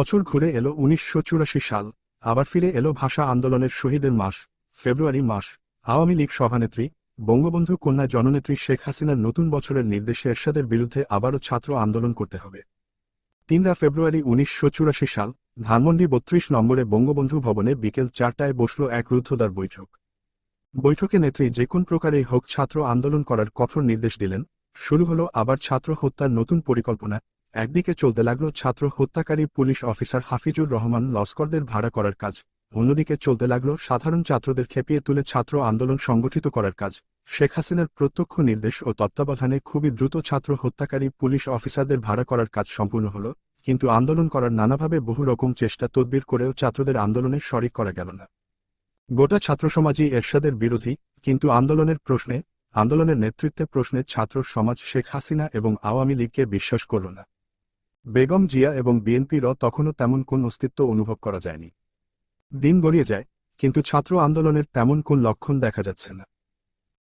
বছর ঘুরে এলো উনিশশো চুরাশি সাল, আবার ফিরে এলো ভাষা আন্দোলনের শহীদের মাস, ফেব্রুয়ারি মাস। আওয়ামী লীগ সভানেত্রী, বঙ্গবন্ধু কন্যা জননেত্রী শেখ হাসিনার নতুন বছরের নির্দেশে এরশাদের বিরুদ্ধে আবারও ছাত্র আন্দোলন করতে হবে। তিনরা ফেব্রুয়ারি উনিশশো চুরাশি সাল, ধানমন্ডি বত্রিশ নম্বরে বঙ্গবন্ধু ভবনে বিকেল চারটায় বসল এক রুদ্ধদ্বার বৈঠক। বৈঠকে নেত্রী যে কোন প্রকারেই হোক ছাত্র আন্দোলন করার কঠোর নির্দেশ দিলেন, শুরু হলো আবার ছাত্র হত্যার নতুন পরিকল্পনা একদিকে চলতে লাগল ছাত্র হত্যাকারী পুলিশ অফিসার হাফিজুর রহমান লস্করদের ভাড়া করার কাজ, অন্যদিকে চলতে লাগল সাধারণ ছাত্রদের খেপিয়ে তুলে ছাত্র আন্দোলন সংগঠিত করার কাজ। শেখ হাসিনার প্রত্যক্ষ নির্দেশ ও তত্ত্বাবধানে খুবই দ্রুত ছাত্র হত্যাকারী পুলিশ অফিসারদের ভাড়া করার কাজ সম্পূর্ণ হল, কিন্তু আন্দোলন করার নানাভাবে বহু রকম চেষ্টা তদবির করেও ছাত্রদের আন্দোলনে শরিক করা গেল না। গোটা ছাত্র সমাজই এরশাদের বিরোধী, কিন্তু আন্দোলনের প্রশ্নে, আন্দোলনের নেতৃত্বে প্রশ্নে ছাত্র সমাজ শেখ হাসিনা এবং আওয়ামী লীগকে বিশ্বাস করল না। বেগম জিয়া এবং বিএনপিরও তখনও তেমন কোন অস্তিত্ব অনুভব করা যায়নি। দিন গড়িয়ে যায়, কিন্তু ছাত্র আন্দোলনের তেমন কোন লক্ষণ দেখা যাচ্ছে না।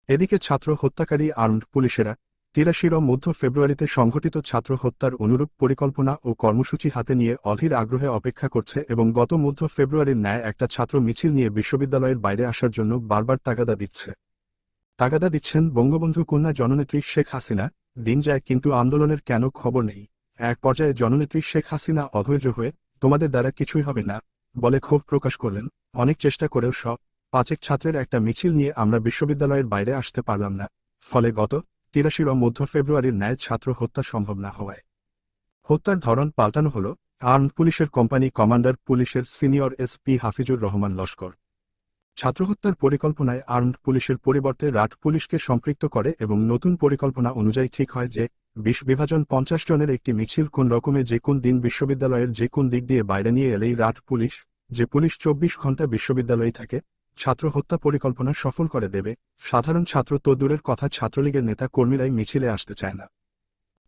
এদিকে ছাত্র হত্যাকারী আর্মড পুলিশেরা তিরাশির মধ্য ফেব্রুয়ারিতে সংঘটিত ছাত্র হত্যার অনুরূপ পরিকল্পনা ও কর্মসূচি হাতে নিয়ে অধীর আগ্রহে অপেক্ষা করছে এবং গত মধ্য ফেব্রুয়ারির ন্যায় একটা ছাত্র মিছিল নিয়ে বিশ্ববিদ্যালয়ের বাইরে আসার জন্য বারবার তাগাদা দিচ্ছে। তাগাদা দিচ্ছেন বঙ্গবন্ধু কন্যা জননেত্রী শেখ হাসিনা, দিন যায় কিন্তু আন্দোলনের কেন খবর নেই। এক পর্যায়ে জননেত্রী শেখ হাসিনা অধৈর্য হয়ে, তোমাদের দ্বারা কিছুই হবে না বলে ক্ষোভ প্রকাশ করলেন। অনেক চেষ্টা করেও সব পাঁচেক ছাত্রের একটা মিছিল নিয়ে আমরা বিশ্ববিদ্যালয়ের বাইরে আসতে পারলাম না। ফলে গত তিরাশি তিরাশির মধ্য ফেব্রুয়ারির ন্যায় ছাত্র হত্যা সম্ভব না হওয়ায়। হত্যার ধরন পাল্টানো হল আর্মড পুলিশের কোম্পানি কমান্ডার পুলিশের সিনিয়র এসপি হাফিজুর রহমান লস্কর। ছাত্রহত্যার পরিকল্পনায় আর্মড পুলিশের পরিবর্তে রাট পুলিশকে সম্পৃক্ত করে এবং নতুন পরিকল্পনা অনুযায়ী ঠিক হয় যে, বিশ বিভাজন পঞ্চাশ জনের একটি মিছিল কোন রকমে যে কোন দিন বিশ্ববিদ্যালয়ের যে কোন দিক দিয়ে বাইরে নিয়ে এলেই রাট পুলিশ, যে পুলিশ চব্বিশ ঘণ্টা বিশ্ববিদ্যালয়ে থাকে, ছাত্র হত্যা পরিকল্পনা সফল করে দেবে, সাধারণ ছাত্র তো কথা ছাত্রলীগের নেতা কর্মীরাই মিছিলে আসতে চায় না।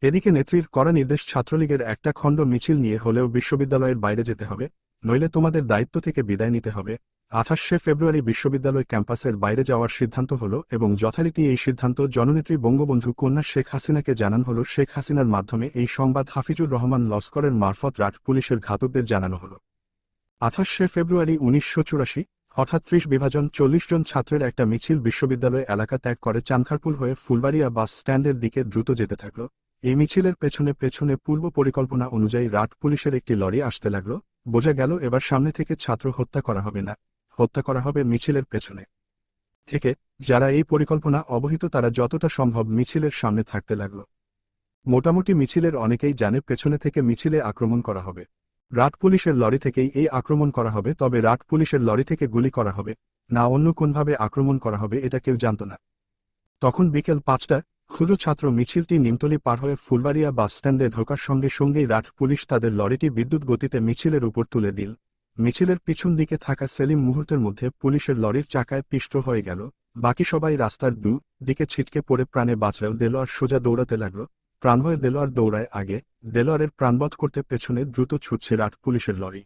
এদিকে নেত্রীর করা নির্দেশ ছাত্রলীগের একটা খণ্ড মিছিল নিয়ে হলেও বিশ্ববিদ্যালয়ের বাইরে যেতে হবে, নইলে তোমাদের দায়িত্ব থেকে বিদায় নিতে হবে আঠাশে ফেব্রুয়ারি বিশ্ববিদ্যালয় ক্যাম্পাসের বাইরে যাওয়ার সিদ্ধান্ত হল এবং যথারীতি এই সিদ্ধান্ত জননেত্রী বঙ্গবন্ধু কন্যা শেখ হাসিনাকে জানান হল। শেখ হাসিনার মাধ্যমে এই সংবাদ হাফিজুর রহমান লস্করের মারফত রাট পুলিশের ঘাতকদের জানানো হল। আঠাশে ফেব্রুয়ারি উনিশশো চুরাশি, হঠাৎ ত্রিশ বিভাজন চল্লিশ জন ছাত্রের একটা মিছিল বিশ্ববিদ্যালয় এলাকা ত্যাগ করে চানখারপুল হয়ে ফুলবাড়িয়া বাস স্ট্যান্ডের দিকে দ্রুত যেতে থাকল। এই মিছিলের পেছনে পেছনে পূর্ব পরিকল্পনা অনুযায়ী রাট পুলিশের একটি লরি আসতে লাগল। বোঝা গেল এবার সামনে থেকে ছাত্র হত্যা করা হবে না। হত্যা করা হবে মিছিলের পেছনে। থেকে, যারা এই পরিকল্পনা অবহিত তারা যতটা সম্ভব মিছিলের সামনে থাকতে লাগল। মোটামুটি মিছিলের অনেকেই জানে পেছনে থেকে মিছিলে আক্রমণ করা হবে। রাট পুলিশের লরি থেকেই এই আক্রমণ করা হবে, তবে রাট পুলিশের লরি থেকে গুলি করা হবে, না অন্য কোনভাবে আক্রমণ করা হবে এটা কেউ জানত না। তখন বিকেল পাঁচটা ক্ষুদ্র ছাত্র মিছিলটি নিমতলি পার হয়ে ফুলবাড়িয়া বাসস্ট্যান্ডে ঢোকার সঙ্গে সঙ্গেই রাট পুলিশ তাদের লরিটি বিদ্যুৎ গতিতে মিছিলের উপর তুলে দিল। মিছিলের পিছন দিকে থাকা সেলিম মুহূর্তের মধ্যে পুলিশের লরির চাকায় পিষ্ট হয়ে গেল। বাকি সবাই রাস্তার দু দিকে ছিটকে পড়ে প্রাণে বাঁচলেও দেলোয়ার সোজা দৌড়াতে লাগল। প্রাণভয়ে দেলোয়ার দৌড়ায় আগে দেলোয়ারের প্রাণবধ করতে পেছনে দ্রুত ছুটছে রাট পুলিশের লরি।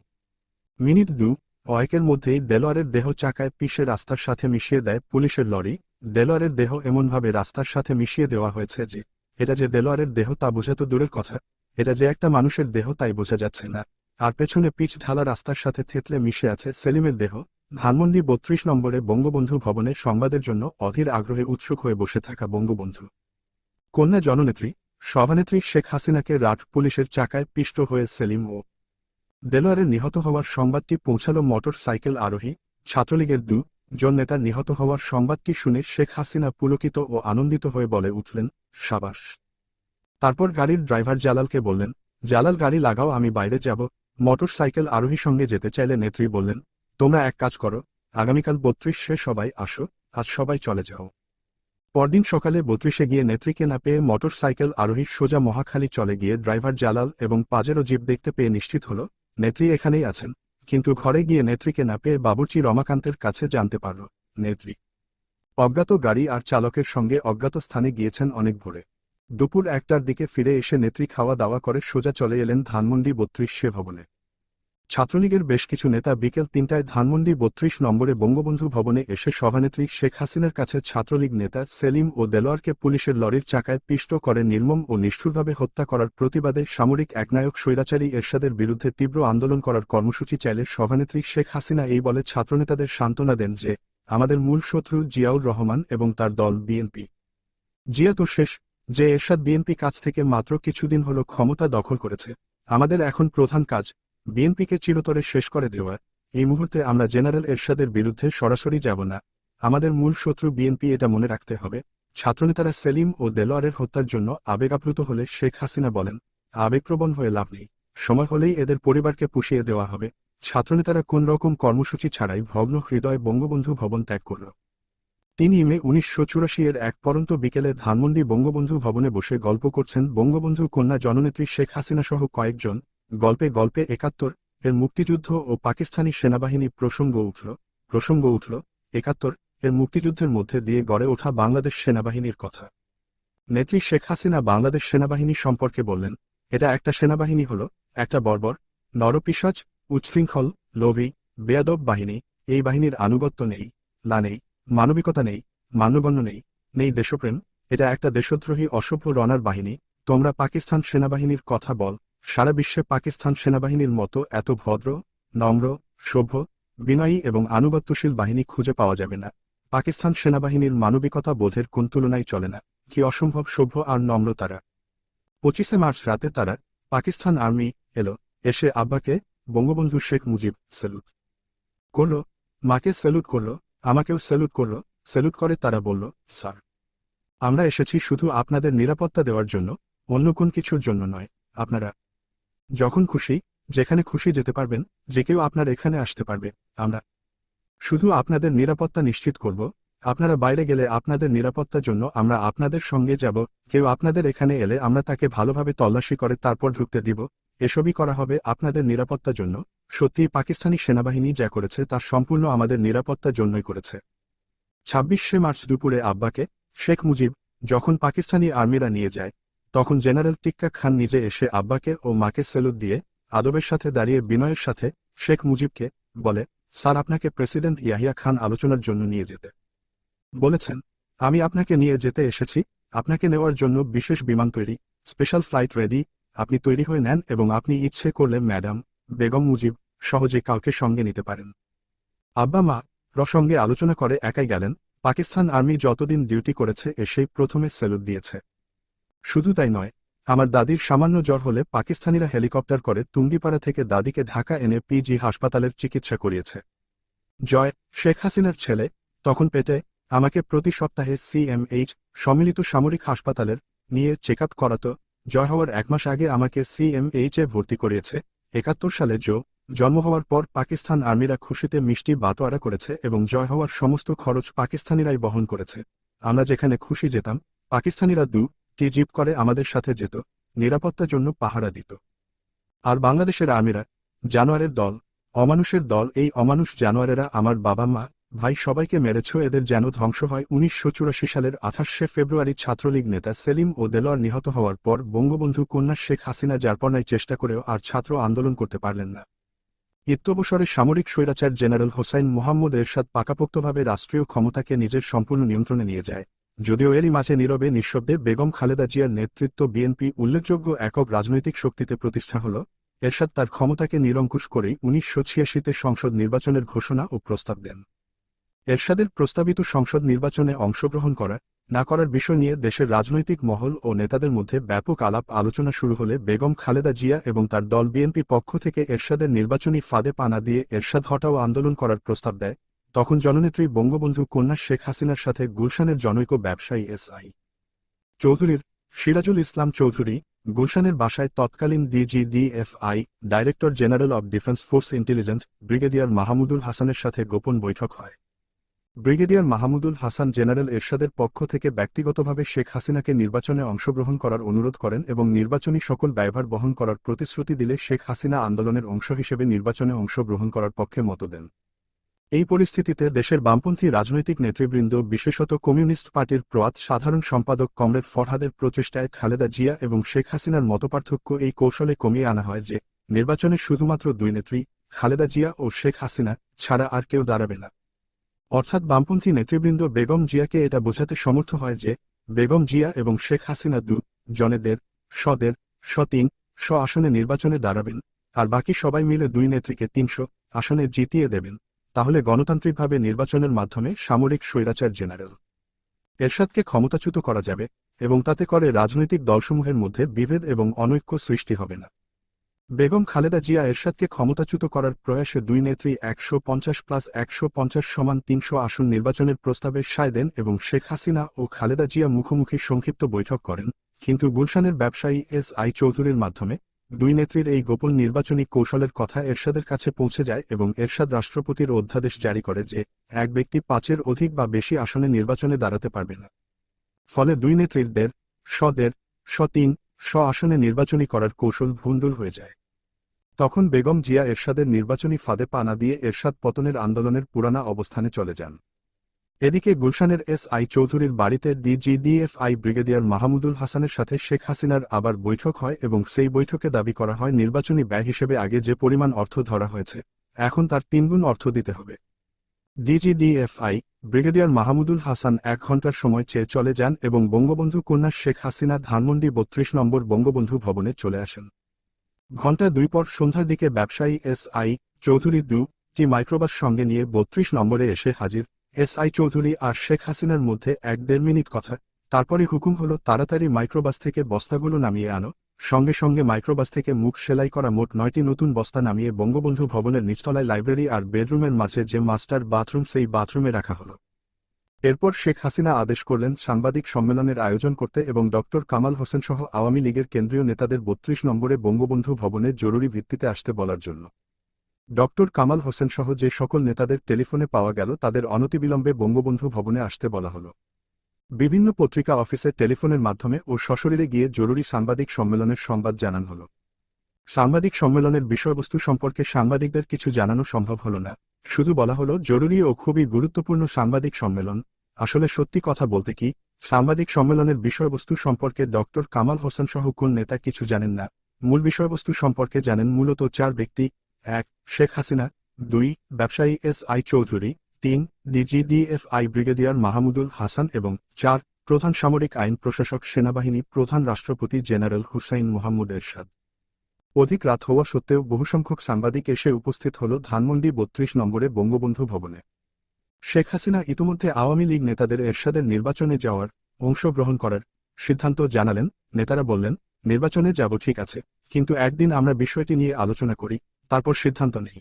মিনিট দু কয়েকের মধ্যেই দেলোয়ারের দেহ চাকায় পিষে রাস্তার সাথে মিশিয়ে দেয় পুলিশের লরি। দেলোয়ারের দেহ এমনভাবে রাস্তার সাথে মিশিয়ে দেওয়া হয়েছে যে, এটা যে দেলোয়ারের দেহ তা বোঝা তো দূরের কথা, এটা যে একটা মানুষের দেহ তাই বোঝা যাচ্ছে না। আর পেছনে পিচ ঢালা রাস্তার সাথে থেতলে মিশে আছে সেলিমের দেহ। ধানমন্ডি বত্রিশ নম্বরে বঙ্গবন্ধু ভবনে সংবাদের জন্য অধীর আগ্রহে উৎসুক হয়ে বসে থাকা বঙ্গবন্ধু। কন্যা জননেত্রী, সভানেত্রী শেখ হাসিনাকে রাট পুলিশের চাকায় পিষ্ট হয়ে সেলিম ও দেলোয়ারের নিহত হওয়ার সংবাদটি পৌঁছাল মোটর সাইকেল আরোহী, ছাত্রলীগের দু জন নেতার নিহত হওয়ার সংবাদটি শুনে শেখ হাসিনা পুলকিত ও আনন্দিত হয়ে বলে উঠলেন, সাবাস। তারপর গাড়ির ড্রাইভার জালালকে বললেন, জালাল, গাড়ি লাগাও, আমি বাইরে যাব। মোটর সাইকেল আরোহী সঙ্গে যেতে চাইলে নেত্রী বললেন, তোমরা এক কাজ করো, আগামীকাল বত্রিশে সবাই আসো, আজ সবাই চলে যাও। পরদিন সকালে বত্রিশে গিয়ে নেত্রীকে না পেয়ে মোটর সাইকেল আরোহীর সোজা মহাখালী চলে গিয়ে ড্রাইভার জালাল এবং পাজেরও জিপ দেখতে পেয়ে নিশ্চিত হল, নেত্রী এখানেই আছেন। কিন্তু ঘরে গিয়ে নেত্রীকে না পেয়ে বাবুর্চি রমাকান্তের কাছে জানতে পারল, নেত্রী। অজ্ঞাত গাড়ি আর চালকের সঙ্গে অজ্ঞাত স্থানে গিয়েছেন অনেক ভোরে। দুপুর একটার দিকে ফিরে এসে নেত্রী খাওয়া দাওয়া করে সোজা চলে এলেন ধানমন্ডি বত্রিশে ভবনে। ছাত্রলীগের বেশ কিছু নেতা বিকেল তিনটায় ধানমন্ডি বত্রিশ নম্বরে বঙ্গবন্ধু ভবনে এসে সভানেত্রী শেখ হাসিনার কাছে ছাত্রলীগ নেতা সেলিম ও দেলোয়ারকে পুলিশের লরির চাকায় পিষ্ট করে নির্মম ও নিষ্ঠুরভাবে হত্যা করার প্রতিবাদে সামরিক একনায়ক স্বৈরাচারী এরশাদের বিরুদ্ধে তীব্র আন্দোলন করার কর্মসূচি চাইলে সভানেত্রী শেখ হাসিনা এই বলে ছাত্রনেতাদের সান্ত্বনা দেন যে, আমাদের মূল শত্রু জিয়াউর রহমান এবং তার দল বিএনপি। জিয়া তো শেষ যে এরশাদ বিএনপি কাছ থেকে মাত্র কিছুদিন হল ক্ষমতা দখল করেছে। আমাদের এখন প্রধান কাজ, বিএনপিকে চিরতরে শেষ করে দেওয়া। এই মুহূর্তে আমরা জেনারেল এরশাদের বিরুদ্ধে সরাসরি যাব না। আমাদের মূল শত্রু বিএনপি এটা মনে রাখতে হবে। ছাত্রনেতারা সেলিম ও দেলোয়ারের হত্যার জন্য আবেগাপ্লুত হলে শেখ হাসিনা বলেন, আবেগপ্রবণ হয়ে লাভ নেই। সময় হলেই এদের পরিবারকে পুষিয়ে দেওয়া হবে। ছাত্রনেতারা কোন রকম কর্মসূচি ছাড়াই ভগ্ন হৃদয় বঙ্গবন্ধু ভবন ত্যাগ করল। তিনি মে উনিশশো চুরাশি এর এক পরন্ত বিকেলে ধানমন্ডি বঙ্গবন্ধু ভবনে বসে গল্প করছেন বঙ্গবন্ধু কন্যা জননেত্রী শেখ হাসিনা সহ কয়েকজন। গল্পে গল্পে একাত্তর এর মুক্তিযুদ্ধ ও পাকিস্তানি সেনাবাহিনী প্রসঙ্গ উঠল প্রসঙ্গ উঠল, একাত্তর এর মুক্তিযুদ্ধের মধ্যে দিয়ে গড়ে ওঠা বাংলাদেশ সেনাবাহিনীর কথা। নেত্রী শেখ হাসিনা বাংলাদেশ সেনাবাহিনী সম্পর্কে বললেন, এটা একটা সেনাবাহিনী হল, একটা বর্বর নরপিসাজ উচ্ছৃঙ্খল, লোভী, বেয়াদব বাহিনী, এই বাহিনীর আনুগত্য নেই, লা নেই। মানবিকতা নেই, মান্যগণ্য নেই নেই দেশপ্রেম, এটা একটা দেশদ্রোহী, অসভ্য রনার বাহিনী। তোমরা পাকিস্তান সেনাবাহিনীর কথা বল। সারা বিশ্বে পাকিস্তান সেনাবাহিনীর মতো এত ভদ্র, নম্র, সভ্য, বিনয়ী এবং আনুগত্যশীল বাহিনী খুঁজে পাওয়া যাবে না। পাকিস্তান সেনাবাহিনীর মানবিকতা বোধের কোন তুলনায় চলে না। কি অসম্ভব, সভ্য আর নম্র তারা। পঁচিশে মার্চ রাতে তারা পাকিস্তান আর্মি এলো, এসে আব্বাকে বঙ্গবন্ধু শেখ মুজিব স্যালুট করল। মাকে স্যালুট করল আমাকেও স্যালুট করল, স্যালুট করে তারা বলল, স্যার, আমরা এসেছি শুধু আপনাদের নিরাপত্তা দেওয়ার জন্য, অন্য কোন কিছুর জন্য নয়, আপনারা যখন খুশি, যেখানে খুশি যেতে পারবেন, যে কেউ আপনার এখানে আসতে পারবে, আমরা শুধু আপনাদের নিরাপত্তা নিশ্চিত করব, আপনারা বাইরে গেলে আপনাদের নিরাপত্তার জন্য আমরা আপনাদের সঙ্গে যাব, কেউ আপনাদের এখানে এলে আমরা তাকে ভালোভাবে তল্লাশি করে তারপর ঢুকতে দিব এসবই করা হবে আপনাদের নিরাপত্তার জন্য। সত্যি পাকিস্তানি সেনাবাহিনী যা করেছে তা সম্পূর্ণ আমাদের নিরাপত্তার জন্যই করেছে। ছাব্বিশে মার্চ দুপুরে আব্বাকে শেখ মুজিব যখন পাকিস্তানি আর্মিরা নিয়ে যায়, তখন জেনারেল টিক্কা খান নিজে এসে আব্বাকে ও মাকে সেলুট দিয়ে আদবের সাথে দাঁড়িয়ে বিনয়ের সাথে শেখ মুজিবকে বলে, স্যার, আপনাকে প্রেসিডেন্ট ইয়াহিয়া খান আলোচনার জন্য নিয়ে যেতে। বলেছেন, আমি আপনাকে নিয়ে যেতে এসেছি। আপনাকে নেওয়ার জন্য বিশেষ বিমান তৈরি, স্পেশাল ফ্লাইট রেডি আপনি তৈরি হয়ে নেন এবং আপনি ইচ্ছে করলে ম্যাডাম, বেগম মুজিব সহজে কাউকে সঙ্গে নিতে পারেন। আব্বা মা প্রসঙ্গে আলোচনা করে একাই গেলেন, পাকিস্তান আর্মি যতদিন ডিউটি করেছে এসেই প্রথমে সেলুট দিয়েছে। শুধু তাই নয়, আমার দাদির সামান্য জ্বর হলে পাকিস্তানিরা হেলিকপ্টার করে তুঙ্গিপাড়া থেকে দাদিকে ঢাকা এনে পিজি হাসপাতালের চিকিৎসা করিয়েছে। জয় শেখ হাসিনার ছেলে, তখন পেটে আমাকে প্রতি সপ্তাহে সিএমএইচ সম্মিলিত সামরিক হাসপাতালের নিয়ে চেক আপ করাতো জয় হওয়ার এক মাস আগে আমাকে সিএমএইচ এ ভর্তি করিয়েছে। একাত্তর সালে জো, জন্ম হওয়ার পর পাকিস্তান আর্মিরা খুশিতে মিষ্টি বাতোয়ারা করেছে এবং জয় হওয়ার সমস্ত খরচ পাকিস্তানিরাই বহন করেছে। আমরা যেখানে খুশি যেতাম, পাকিস্তানিরা দু, টি জিপ করে আমাদের সাথে যেত, নিরাপত্তার জন্য পাহারা দিত। আর বাংলাদেশের আর্মিরা, জানোয়ারের দল, অমানুষের দল, এই অমানুষ জানোয়ারেরা আমার বাবা মা ভাই, সবাইকে মেরেছ, এদের যেন ধ্বংস হয়। উনিশশো চুরাশি সালের আঠাশে ফেব্রুয়ারি ছাত্রলীগ নেতা সেলিম ও দেলোয়ার নিহত হওয়ার পর বঙ্গবন্ধু কন্যা শেখ হাসিনা যারপনায় চেষ্টা করেও আর ছাত্র আন্দোলন করতে পারলেন না। ইত্যবসরে সামরিক স্বৈরাচার জেনারেল হোসাইন মোহাম্মদ এরশাদ পাকাপোক্তভাবে রাষ্ট্রীয় ক্ষমতাকে নিজের সম্পূর্ণ নিয়ন্ত্রণে নিয়ে যায়। যদিও এরই মাঝে নীরবে নিঃশব্দে বেগম খালেদা জিয়ার নেতৃত্ব বিএনপি উল্লেখযোগ্য একক রাজনৈতিক শক্তিতে প্রতিষ্ঠা হল। এরশাদ তার ক্ষমতাকে নিরঙ্কুশ করেই উনিশশো ছিয়াশিতে সংসদ নির্বাচনের ঘোষণা ও প্রস্তাব দেন। এরশাদের প্রস্তাবিত সংসদ নির্বাচনে অংশগ্রহণ করা, না করার বিষয় নিয়ে দেশের রাজনৈতিক মহল ও নেতাদের মধ্যে ব্যাপক আলাপ আলোচনা শুরু হলে বেগম খালেদা জিয়া এবং তার দল বিএনপি পক্ষ থেকে এরশাদের নির্বাচনী ফাঁদে পানা দিয়ে এরশাদ হটাও আন্দোলন করার প্রস্তাব দেয়। তখন জননেত্রী বঙ্গবন্ধু কন্যা শেখ হাসিনার সাথে গুলশানের জনৈক ব্যবসায়ী এসআই চৌধুরীর সিরাজুল ইসলাম চৌধুরী, গুলশানের বাসায় তৎকালীন DGDFI director general of defence force intelligent brigadier Mahmudul হাসানের সাথে গোপন বৈঠক হয়। ব্রিগেডিয়ার মাহমুদুল হাসান জেনারেল এরশাদের পক্ষ থেকে ব্যক্তিগতভাবে শেখ হাসিনাকে নির্বাচনে অংশগ্রহণ করার অনুরোধ করেন এবং নির্বাচনী সকল ব্যয়ভার বহন করার প্রতিশ্রুতি দিলে শেখ হাসিনা আন্দোলনের অংশ হিসেবে নির্বাচনে অংশগ্রহণ করার পক্ষে মত দেন। এই পরিস্থিতিতে দেশের বামপন্থী রাজনৈতিক নেতৃবৃন্দ, বিশেষত কমিউনিস্ট পার্টির প্রয়াত সাধারণ সম্পাদক কমরেড ফরহাদের প্রচেষ্টায় খালেদা জিয়া এবং শেখ হাসিনার মতপার্থক্য এই কৌশলে কমিয়ে আনা হয় যে, নির্বাচনে শুধুমাত্র দুই নেত্রী, খালেদা জিয়া ও শেখ হাসিনা ছাড়া আর কেউ দাঁড়াবে না। অর্থাৎ বামপন্থী নেতৃবৃন্দ বেগম জিয়াকে এটা বোঝাতে সমর্থ হয় যে, বেগম জিয়া এবং শেখ হাসিনা দু জনেদের সদের সতিন স আসনে নির্বাচনে দাঁড়াবেন, আর বাকি সবাই মিলে দুই নেত্রীকে তিনশো আসনে জিতিয়ে দেবেন, তাহলে গণতান্ত্রিকভাবে নির্বাচনের মাধ্যমে সামরিক স্বৈরাচার জেনারেল। এরশাদকে ক্ষমতাচ্যুত করা যাবে, এবং তাতে করে রাজনৈতিক দলসমূহের মধ্যে বিভেদ এবং অনৈক্য সৃষ্টি হবে না। বেগম খালেদা জিয়া এরশাদকে ক্ষমতাচ্যুত করার প্রয়াসে দুই নেত্রী একশো পঞ্চাশ প্লাস একশো পঞ্চাশ সমান তিনশো আসন নির্বাচনের প্রস্তাবে সায় দেন এবং শেখ হাসিনা ও খালেদা জিয়া মুখোমুখি সংক্ষিপ্ত বৈঠক করেন। কিন্তু গুলশানের ব্যবসায়ী এস আই চৌধুরীর মাধ্যমে দুই নেত্রীর এই গোপন নির্বাচনী কৌশলের কথা এরশাদের কাছে পৌঁছে যায় এবং এরশাদ রাষ্ট্রপতির অধ্যাদেশ জারি করে যে এক ব্যক্তি পাঁচের অধিক বা বেশি আসনে নির্বাচনে দাঁড়াতে পারবে না। ফলে দুই নেত্রীর দের সদের স তিন স আসনে নির্বাচনী করার কৌশল ভুন্ডুল হয়ে যায়। তখন বেগম জিয়া এরশাদের নির্বাচনী ফাঁদে পা না দিয়ে এরশাদ পতনের আন্দোলনের পুরানা অবস্থানে চলে যান। এদিকে গুলশানের এস আই চৌধুরীর বাড়িতে ডিজিডিএফআই ব্রিগেডিয়ার মাহমুদুল হাসানের সাথে শেখ হাসিনার আবার বৈঠক হয় এবং সেই বৈঠকে দাবি করা হয় নির্বাচনী ব্যয় হিসেবে আগে যে পরিমাণ অর্থ ধরা হয়েছে, এখন তার তিনগুণ অর্থ দিতে হবে। ডিজিডিএফআই, ব্রিগেডিয়ার মাহমুদুল হাসান এক ঘণ্টার সময় চেয়ে চলে যান এবং বঙ্গবন্ধু কন্যা শেখ হাসিনা ধানমন্ডি বত্রিশ নম্বর বঙ্গবন্ধু ভবনে চলে আসেন। ঘণ্টা দুই পর সন্ধ্যার দিকে ব্যবসায়ী এস আই চৌধুরী দু টি মাইক্রোবাস সঙ্গে নিয়ে বত্রিশ নম্বরে এসে হাজির। এস আই চৌধুরী আর শেখ হাসিনার মধ্যে এক দেড় মিনিট কথা তারপরে হুকুম হলো তাড়াতাড়ি মাইক্রোবাস থেকে বস্তাগুলো নামিয়ে আনো। সঙ্গে সঙ্গে মাইক্রোবাস থেকে মুখ সেলাই করা মোট নয়টি নতুন বস্তা নামিয়ে বঙ্গবন্ধু ভবনের নিচতলায় লাইব্রেরি আর বেডরুমের মাঝে যে মাস্টার বাথরুম, সেই বাথরুমে রাখা হলো। এরপর শেখ হাসিনা আদেশ করলেন সাংবাদিক সম্মেলনের আয়োজন করতে এবং ডক্টর কামাল হোসেন সহ আওয়ামী লীগের কেন্দ্রীয় নেতাদের বত্রিশ নম্বরে বঙ্গবন্ধু ভবনে জরুরি ভিত্তিতে আসতে বলার জন্য। ডক্টর কামাল হোসেন সহ যে সকল নেতাদের টেলিফোনে পাওয়া গেল, তাদের অনতিবিলম্বে বঙ্গবন্ধু ভবনে আসতে বলা হলো। বিভিন্ন পত্রিকা অফিসে টেলিফোনের মাধ্যমে ও সশরীরে গিয়ে জরুরি সাংবাদিক সম্মেলনের সংবাদ জানান হল। সাংবাদিক সম্মেলনের বিষয়বস্তু সম্পর্কে সাংবাদিকদের কিছু জানানো সম্ভব হল না। শুধু বলা হলো, জরুরি ও খুবই গুরুত্বপূর্ণ সাংবাদিক সম্মেলন। আসলে সত্যি কথা বলতে কি, সাংবাদিক সম্মেলনের বিষয়বস্তু সম্পর্কে ডক্টর কামাল হোসেন সহ কোন নেতা কিছু জানেন না। মূল বিষয়বস্তু সম্পর্কে জানেন মূলত চার ব্যক্তি, এক, শেখ হাসিনা, দুই, ব্যবসায়ী এস আই চৌধুরী তিন ডিজিডিএফআই ব্রিগেডিয়ার মাহমুদুল হাসান এবং চার, প্রধান সামরিক আইন প্রশাসক সেনাবাহিনী প্রধান রাষ্ট্রপতি জেনারেল হুসাইন মোহাম্মদ এরশাদ। অধিক রাত হওয়া সত্ত্বেও বহুসংখ্যক সাংবাদিক এসে উপস্থিত হল ধানমন্ডি বত্রিশ নম্বরে বঙ্গবন্ধু ভবনে। শেখ হাসিনা ইতিমধ্যে আওয়ামী লীগ নেতাদের এরশাদের নির্বাচনে যাওয়ার অংশগ্রহণ করার সিদ্ধান্ত জানালেন। নেতারা বললেন, নির্বাচনে যাব, ঠিক আছে, কিন্তু একদিন আমরা বিষয়টি নিয়ে আলোচনা করি, তারপর সিদ্ধান্ত নেই।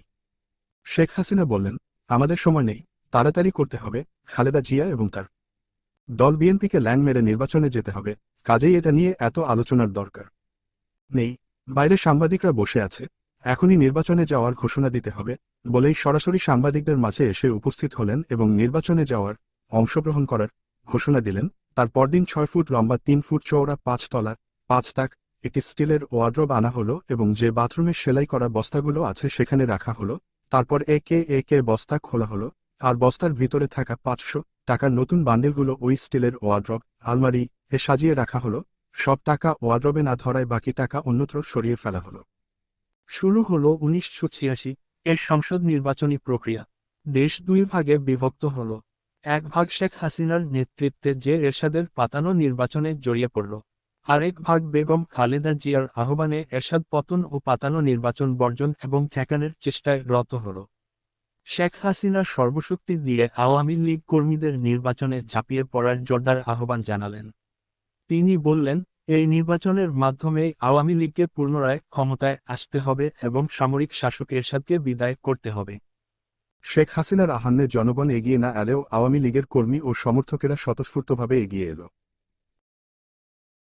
শেখ হাসিনা বললেন, আমাদের সময় নেই তাড়াতাড়ি করতে হবে, খালেদা জিয়া এবং তার দল বিএনপিকে ল্যান্ড মেরে নির্বাচনে যেতে হবে, কাজেই এটা নিয়ে এত আলোচনার দরকার। নেই, বাইরে সাংবাদিকরা বসে আছে, এখনই নির্বাচনে যাওয়ার ঘোষণা দিতে হবে, বলেই সরাসরি সাংবাদিকদের মাঝে এসে উপস্থিত হলেন এবং নির্বাচনে যাওয়ার অংশগ্রহণ করার ঘোষণা দিলেন, তার পরদিন ছয় ফুট লম্বা, তিন ফুট চওড়া পাঁচতলা পাঁচ তাক, একটি স্টিলের ওয়ার্ড্রব আনা হলো এবং যে বাথরুমে সেলাই করা বস্তাগুলো আছে সেখানে রাখা হলো, তারপর একে একে বস্তা খোলা হলো আর বস্তার ভিতরে থাকা পাঁচশো টাকার নতুন বান্ডেলগুলো ওই স্টিলের ওয়ার্ড্রব, আলমারি এ সাজিয়ে রাখা হলো। সব টাকা ওয়ার্ড্রবে না ধরায় বাকি টাকা অন্যত্র সরিয়ে ফেলা হলো। শুরু হলো উনিশশো ছিয়াশি এর সংসদ নির্বাচনী প্রক্রিয়া। দেশ দুই ভাগে বিভক্ত হল। এক ভাগ শেখ হাসিনার নেতৃত্বে যে এরশাদের পাতানো নির্বাচনে জড়িয়ে পড়ল, আরেক ভাগ বেগম খালেদা জিয়ার আহ্বানে এরশাদ পতন ও পাতানো নির্বাচন বর্জন এবং ঠেকানোর চেষ্টায় রত হল। শেখ হাসিনা সর্বশক্তি দিয়ে আওয়ামী লীগ কর্মীদের নির্বাচনে ঝাঁপিয়ে পড়ার জোরদার আহ্বান জানালেন। তিনি বললেন, এই নির্বাচনের মাধ্যমে আওয়ামী লীগকে পুনরায় ক্ষমতায় আসতে হবে এবং সামরিক শাসক এরশাদকে বিদায় করতে হবে। শেখ হাসিনার আহ্বানে জনগণ এগিয়ে না এলেও আওয়ামী লীগের কর্মী ও সমর্থকেরা স্বতঃস্ফূর্তভাবে এগিয়ে এলো।